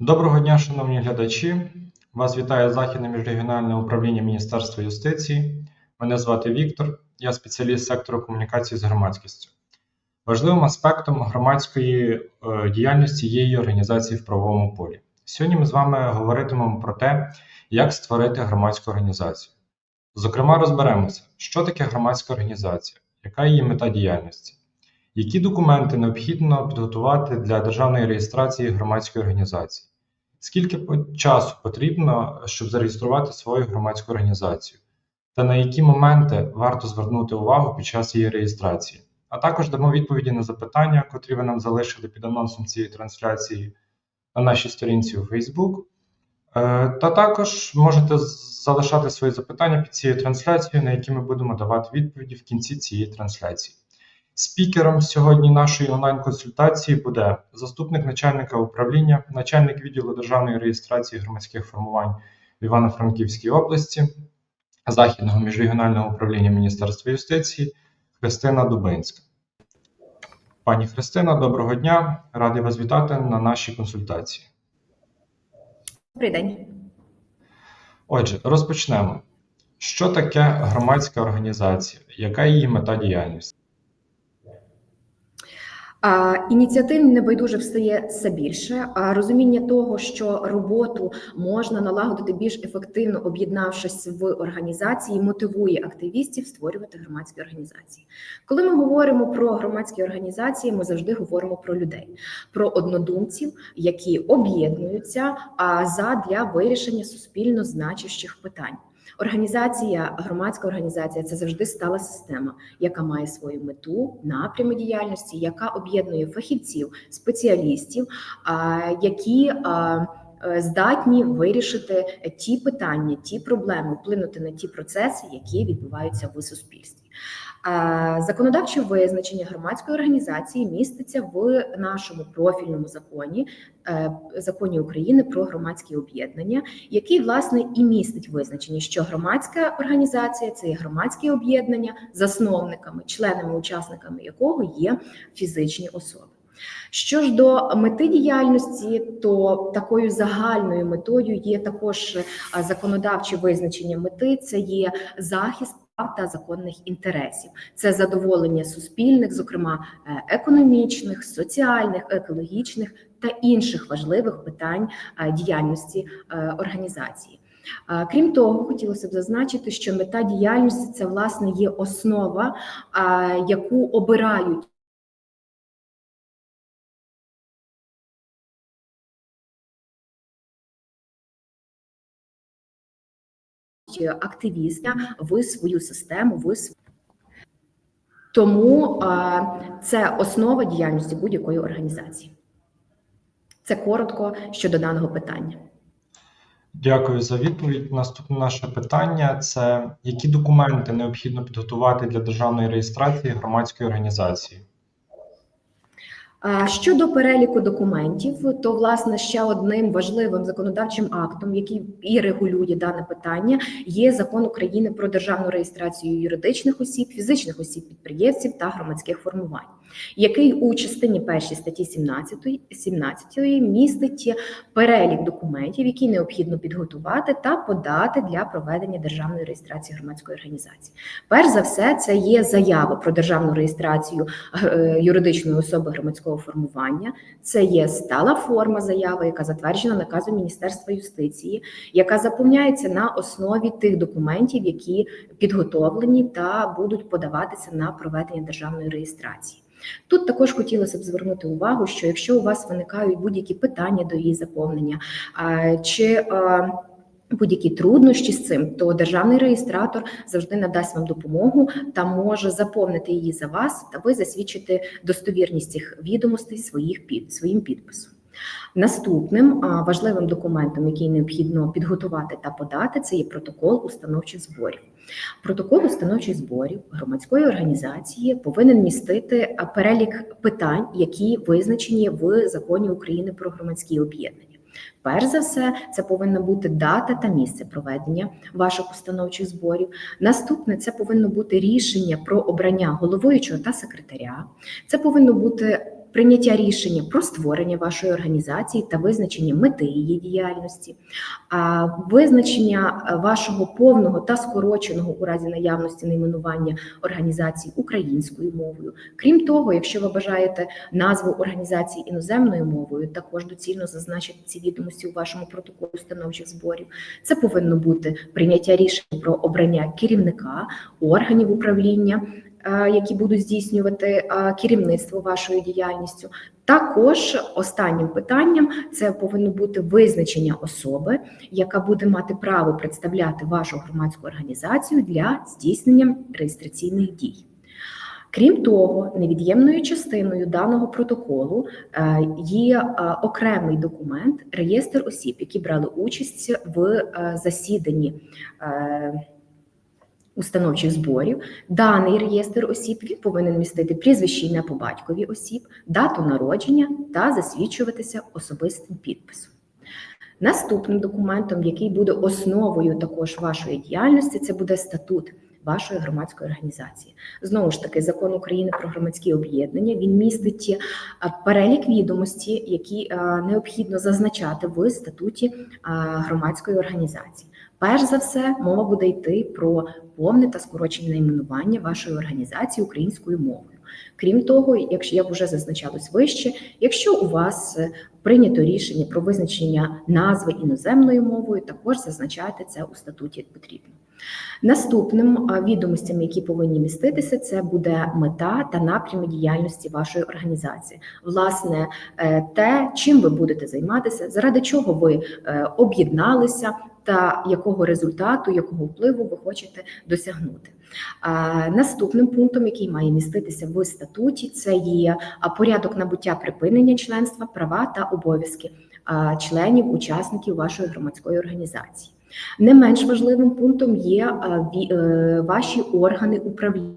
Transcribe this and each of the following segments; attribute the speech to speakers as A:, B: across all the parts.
A: Доброго дня, шановні глядачі. Вас вітає Західне міжрегіональне управління Міністерства юстиції. Мене звати Віктор, я спеціаліст сектору комунікації з громадськістю. Важливим аспектом громадської е, діяльності є її організації в правовому полі. Сьогодні ми з вами говоритимемо про те, як створити громадську організацію. Зокрема, розберемося, що таке громадська організація, яка її мета діяльності, які документи необхідно підготувати для державної реєстрації громадської організації, скільки часу потрібно, щоб зареєструвати свою громадську організацію, та на які моменти варто звернути увагу під час її реєстрації. А також дамо відповіді на запитання, котрі ви нам залишили під анонсом цієї трансляції на нашій сторінці у Facebook. Е, Та також можете залишати свої запитання під цією трансляцією, на які ми будемо давати відповіді в кінці цієї трансляції. Спікером сьогодні нашої онлайн-консультації буде заступник начальника управління, начальник відділу державної реєстрації громадських формувань в Івано-Франківській області, Західного міжрегіонального управління Міністерства юстиції Христина Дубинська. Пані Христина, доброго дня! Радий вас вітати на нашій консультації.
B: Добрий день.
A: Отже, розпочнемо. Що таке громадська організація? Яка її мета діяльності?
B: Ініціатив небайдуже встає все більше. А розуміння того, що роботу можна налагодити більш ефективно, об'єднавшись в організації, мотивує активістів створювати громадські організації. Коли ми говоримо про громадські організації, ми завжди говоримо про людей, про однодумців, які об'єднуються а задля вирішення суспільно значущих питань. Організація, громадська організація це завжди стала система, яка має свою мету, напрями діяльності, яка об'єднує фахівців, спеціалістів, які е, здатні вирішити ті питання, ті проблеми, вплинути на ті процеси, які відбуваються в суспільстві. Законодавче визначення громадської організації міститься в нашому профільному законі, е, законі України про громадські об'єднання, який власне і містить визначення, що громадська організація це є громадське об'єднання, засновниками, членами, учасниками якого є фізичні особи. Що ж до мети діяльності, то такою загальною метою є також е, законодавче визначення мети це є захист та законних інтересів, це задоволення суспільних, зокрема е, економічних, соціальних, екологічних та інших важливих питань е, діяльності е, організації. Крім того, хотілося б зазначити, що мета діяльності це власне є основа, яку обирають активісти в свою систему, в св- тому це основа діяльності будь-якої організації. Це коротко щодо даного питання.
A: Дякую за відповідь. Наступне наше питання це які документи необхідно підготувати для державної реєстрації громадської організації?
B: Щодо переліку документів, то власне ще одним важливим законодавчим актом, який і регулює дане питання, є закон України про державну реєстрацію юридичних осіб, фізичних осіб підприємців та громадських формувань, який у частині першій статті 17, 17 містить перелік документів, які необхідно підготувати та подати для проведення державної реєстрації громадської організації. Перш за все, це є заява про державну реєстрацію е, юридичної особи громадського формування. Це є стала форма заяви, яка затверджена наказом Міністерства юстиції, яка заповняється на основі тих документів, які підготовлені та будуть подаватися на проведення державної реєстрації. Тут також хотілося б звернути увагу, що якщо у вас виникають будь-які питання до її заповнення, чи будь-які труднощі з цим, то державний реєстратор завжди надасть вам допомогу та може заповнити її за вас, та ви засвідчите достовірність цих відомостей своїх під своїм підписом. Наступним важливим документом, який необхідно підготувати та подати, це є протокол установчих зборів. Протокол установчих зборів громадської організації повинен містити перелік питань, які визначені в законі України про громадські об'єднання. Перш за все, це повинна бути дата та місце проведення ваших установчих зборів. Наступне це повинно бути рішення про обрання головуючого та секретаря. Це повинно бути прийняття рішення про створення вашої організації та визначення мети її діяльності, визначення е, вашого повного та скороченого у разі наявності найменування організації українською мовою. Крім того, якщо ви бажаєте назву організації іноземною мовою, також доцільно зазначити ці відомості у вашому протоколі установчих зборів. Це повинно бути прийняття рішень про обрання керівника, органів управління, які будуть здійснювати е, керівництво вашою діяльністю. Також останнім питанням це повинно бути визначення особи, яка буде мати право представляти вашу громадську організацію для здійснення реєстраційних дій. Крім того, невід'ємною частиною даного протоколу е, є е, окремий документ реєстр осіб, які брали участь в е, засіданні. Установчих зборів даний реєстр осіб він повинен містити прізвище ім'я по батькові осіб, дату народження та засвідчуватися особистим підписом. Наступним документом, який буде основою також вашої діяльності, це буде статут вашої громадської організації. Знову ж таки, закон України про громадські об'єднання він містить е, перелік відомості, які е, необхідно зазначати в статуті е, громадської організації. Перш за все, мова буде йти про повне та скорочене найменування вашої організації українською мовою. Крім того, якщо як вже зазначалось вище, якщо у вас е, прийнято рішення про визначення назви іноземною мовою, також зазначайте це у статуті потрібно. Наступним а, відомостями, які повинні міститися, це буде мета та напрями діяльності вашої організації. Власне, е, те, чим ви будете займатися, заради чого ви е, об'єдналися, та якого результату, якого впливу ви хочете досягнути. Наступним пунктом, який має міститися в статуті, це є порядок набуття припинення членства, права та обов'язки членів, учасників вашої громадської організації. Не менш важливим пунктом є е, ваші органи управління.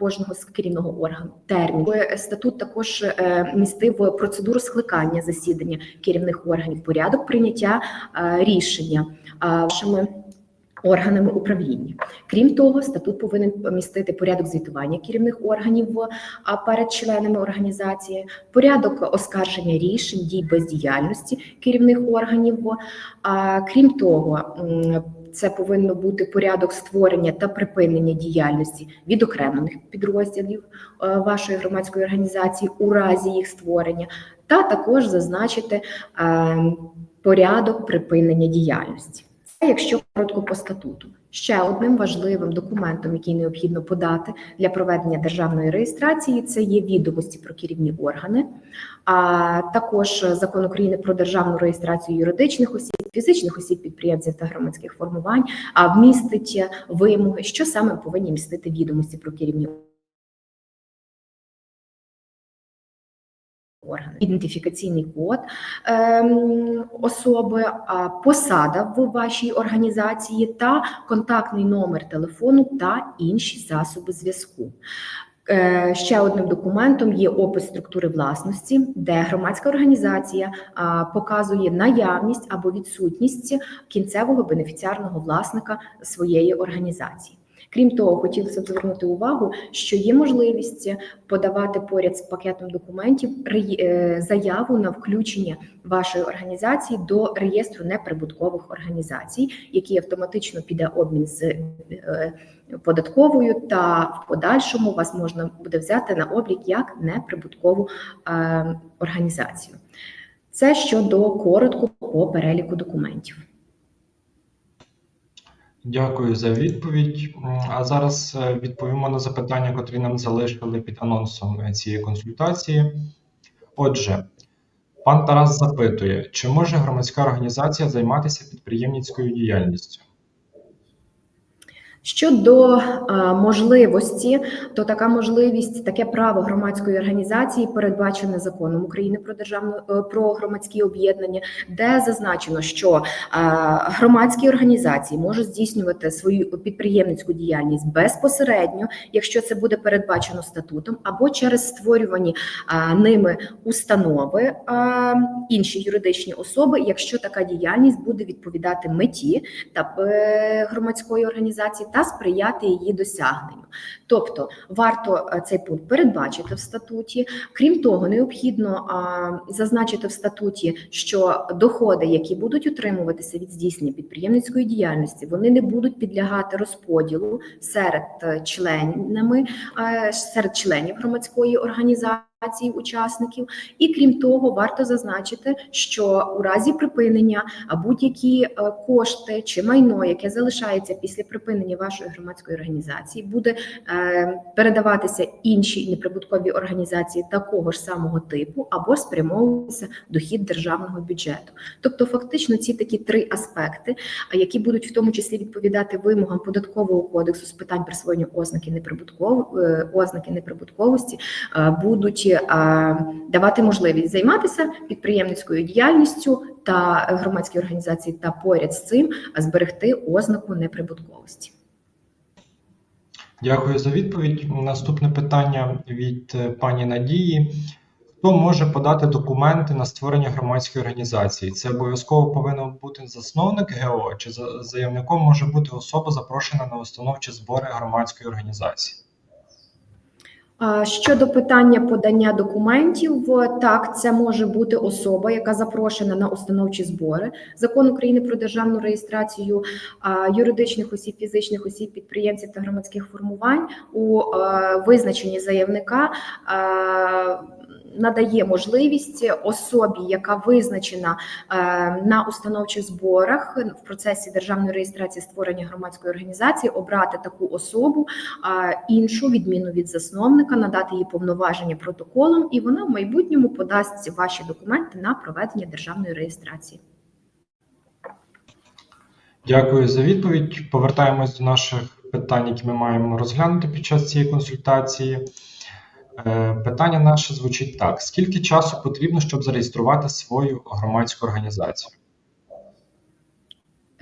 B: Кожного з керівного органу. Термін. Е, статут також е, містив процедуру скликання засідання керівних органів, порядок прийняття рішення. Вашими органами управління. Крім того, статут повинен містити порядок звітування керівних органів перед членами організації, порядок оскарження рішень дій бездіяльності керівних органів. Крім того, це повинно бути порядок створення та припинення діяльності відокремлених підрозділів е, вашої громадської організації у разі їх створення, та також зазначити е, порядок припинення діяльності. Це якщо коротко по статуту. Ще одним важливим документом, який необхідно подати для проведення державної реєстрації, це є відомості про керівні органи, а також закон України про державну реєстрацію юридичних осіб, фізичних осіб, підприємців та громадських формувань, а вмістить вимоги, що саме повинні містити відомості про керівні органи. Ідентифікаційний код ем, особи, посада в вашій організації та контактний номер телефону та інші засоби зв'язку. Е, Ще одним документом є опис структури власності, де громадська організація показує наявність або відсутність кінцевого бенефіціарного власника своєї організації. Крім того, хотілося б звернути увагу, що є можливість подавати поряд з пакетом документів е, заяву на включення вашої організації до реєстру неприбуткових організацій, який автоматично піде обмін з е, податковою, та в подальшому вас можна буде взяти на облік як неприбуткову е, організацію. Це щодо коротко по переліку документів.
A: Дякую за відповідь. А зараз е, відповімо на запитання, котрі нам залишили під анонсом е, цієї консультації. Отже, пан Тарас запитує, чи може громадська організація займатися підприємницькою діяльністю?
B: Щодо можливості, то така можливість, таке право громадської організації передбачене законом України про державну е, про громадські об'єднання, де зазначено, що громадські організації можуть здійснювати свою підприємницьку діяльність безпосередньо, якщо це буде передбачено статутом, або через створювані ними установи, інші юридичні особи, якщо така діяльність буде відповідати меті та е, громадської організації та сприяти її досягненню. Тобто варто е, цей пункт передбачити в статуті. Крім того, необхідно а, зазначити в статуті, що доходи, які будуть утримуватися від здійснення підприємницької діяльності, вони не будуть підлягати розподілу серед е, членами е, серед членів громадської організації. Учасників, і крім того, варто зазначити, що у разі припинення будь-які е, кошти чи майно, яке залишається після припинення вашої громадської організації, буде е, передаватися іншій неприбутковій організації такого ж самого типу або спрямовуватися дохід державного бюджету. Тобто, фактично, ці такі три аспекти, які будуть в тому числі відповідати вимогам податкового кодексу з питань присвоєння ознаки неприбутково е, ознаки неприбутковості, е, будуть е, давати можливість займатися підприємницькою діяльністю та громадські організації, та поряд з цим зберегти ознаку неприбутковості.
A: Дякую за відповідь. Наступне питання від е, пані Надії. Хто може подати документи на створення громадської організації? Це обов'язково повинен бути засновник ГО, чи за- заявником може бути особа, запрошена на установчі збори громадської організації?
B: Щодо питання подання документів, так це може бути особа, яка запрошена на установчі збори. Закон України про державну реєстрацію юридичних осіб, фізичних осіб, підприємців та громадських формувань у визначенні заявника надає можливість особі, яка визначена е, на установчих зборах в процесі державної реєстрації створення громадської організації, обрати таку особу а іншу відміну від засновника, надати їй повноваження протоколом, і вона в майбутньому подасть ваші документи на проведення державної реєстрації.
A: Дякую за відповідь. Повертаємось до наших питань, які ми маємо розглянути під час цієї консультації. Е, Питання наше звучить так: скільки часу потрібно, щоб зареєструвати свою громадську організацію?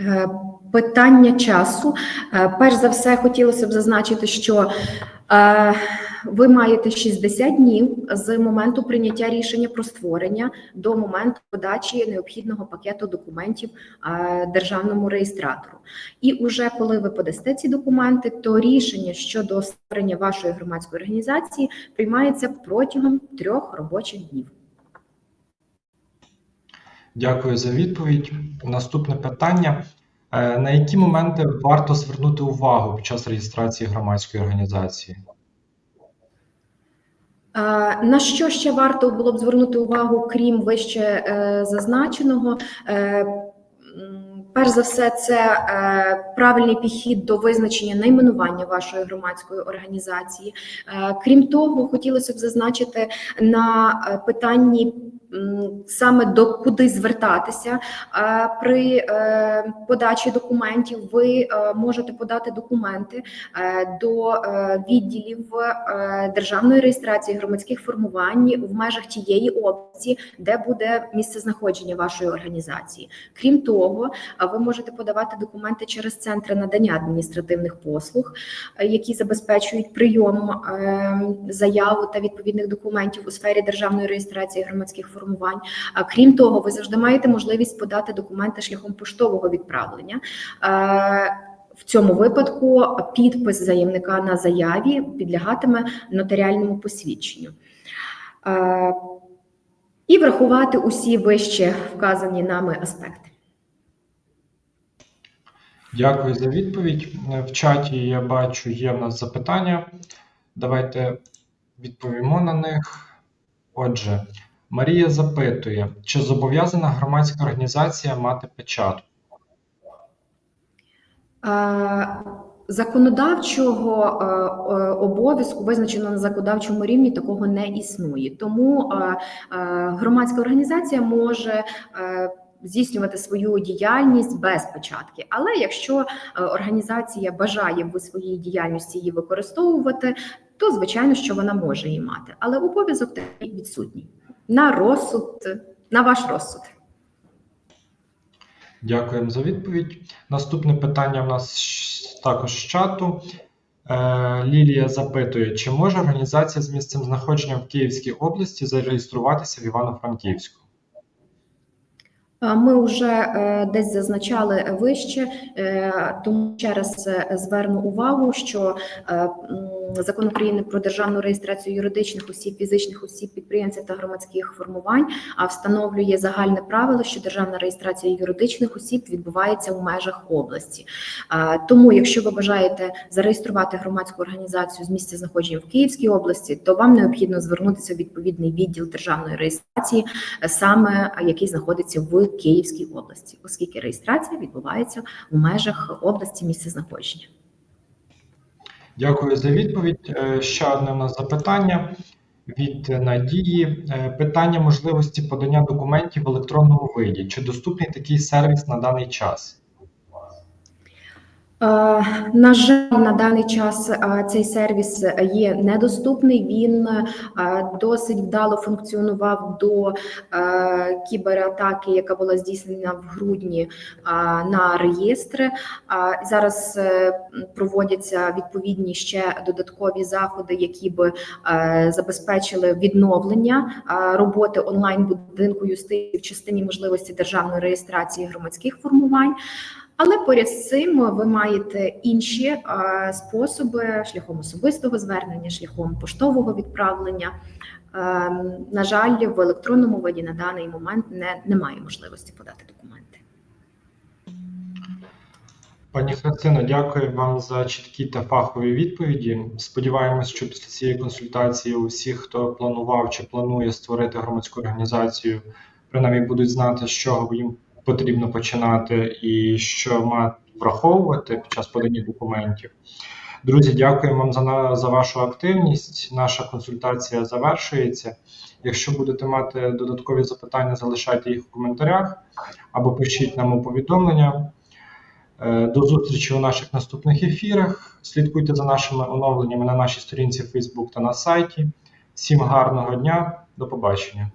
B: Е, Питання часу. Е, Перш за все, хотілося б зазначити, що ви маєте 60 днів з моменту прийняття рішення про створення до моменту подачі необхідного пакету документів е, державному реєстратору. І уже коли ви подасте ці документи, то рішення щодо створення вашої громадської організації приймається протягом трьох робочих днів.
A: Дякую за відповідь. Наступне питання: Е, на які моменти варто звернути увагу під час реєстрації громадської організації?
B: На що ще варто було б звернути увагу, крім вище е, зазначеного? Е, Перш за все, це е, правильний підхід до визначення найменування вашої громадської організації. Е, Крім того, хотілося б зазначити на е, питанні саме до куди звертатися е, при е, подачі документів. Ви е, можете подати документи до відділів державної реєстрації громадських формувань в межах тієї області, де буде місце знаходження вашої організації. Крім того, ви можете подавати документи через центри надання адміністративних послуг, які забезпечують прийом е, заяв та відповідних документів у сфері державної реєстрації громадських формувань. А крім того, ви завжди маєте можливість подати документи шляхом поштового відправлення. Е, в цьому випадку підпис заявника на заяві підлягатиме нотаріальному посвідченню. Е, І врахувати усі вище вказані нами аспекти.
A: Дякую за відповідь. Е, В чаті я бачу, є в нас запитання. Давайте відповімо на них. Отже, Марія запитує, чи зобов'язана громадська організація мати печатку?
B: Е, Законодавчого е, е, обов'язку визначено на законодавчому рівні такого не існує. Тому громадська організація може здійснювати свою діяльність без печатки. Але якщо організація бажає в своїй діяльності її використовувати, то звичайно, що вона може її мати. Але обов'язок такий відсутній на розсуд, на ваш розсуд.
A: Дякуємо за відповідь. Наступне питання в нас також з чату. Е, Лілія запитує, чи може організація з місцем знаходження в Київській області зареєструватися в Івано-Франківську?
B: Е, Ми вже е, десь зазначали вище, тому ще раз зверну увагу, що закон України про державну реєстрацію юридичних осіб, фізичних осіб, підприємців та громадських формувань а встановлює загальне правило, що державна реєстрація юридичних осіб відбувається у межах області. Е, Тому, якщо ви бажаєте зареєструвати громадську організацію з місця знаходження в Київській області, то вам необхідно звернутися в відповідний відділ державної реєстрації саме який знаходиться в Київській області, оскільки реєстрація відбувається у межах області місця знаходження.
A: Дякую за відповідь. Е, Ще одне у нас запитання від Надії. Е, Питання можливості подання документів в електронному виді. Чи доступний такий сервіс на даний час?
B: Е, На жаль, на даний час е, цей сервіс є недоступний. Він е, досить вдало функціонував до кібератаки, яка була здійснена в грудні на реєстри. Зараз проводяться відповідні ще додаткові заходи, які би забезпечили відновлення роботи онлайн будинку юстиції в частині можливості державної реєстрації громадських формувань. Але поряд з цим ви маєте інші е, способи шляхом особистого звернення, шляхом поштового відправлення. Е, на жаль, в електронному виді на даний момент не, немає можливості подати документи.
A: Пані Христино, дякую вам за чіткі та фахові відповіді. Сподіваємось, що після цієї консультації усі, хто планував чи планує створити громадську організацію, принаймні будуть знати, з чого їм потрібно починати і що мають враховувати під час подання документів. Друзі, дякую вам за, за вашу активність. Наша консультація завершується. Якщо будете мати додаткові запитання, залишайте їх в коментарях або пишіть нам у повідомлення. Е, До зустрічі у наших наступних ефірах. Слідкуйте за нашими оновленнями на нашій сторінці Facebook та на сайті. Всім гарного дня, до побачення.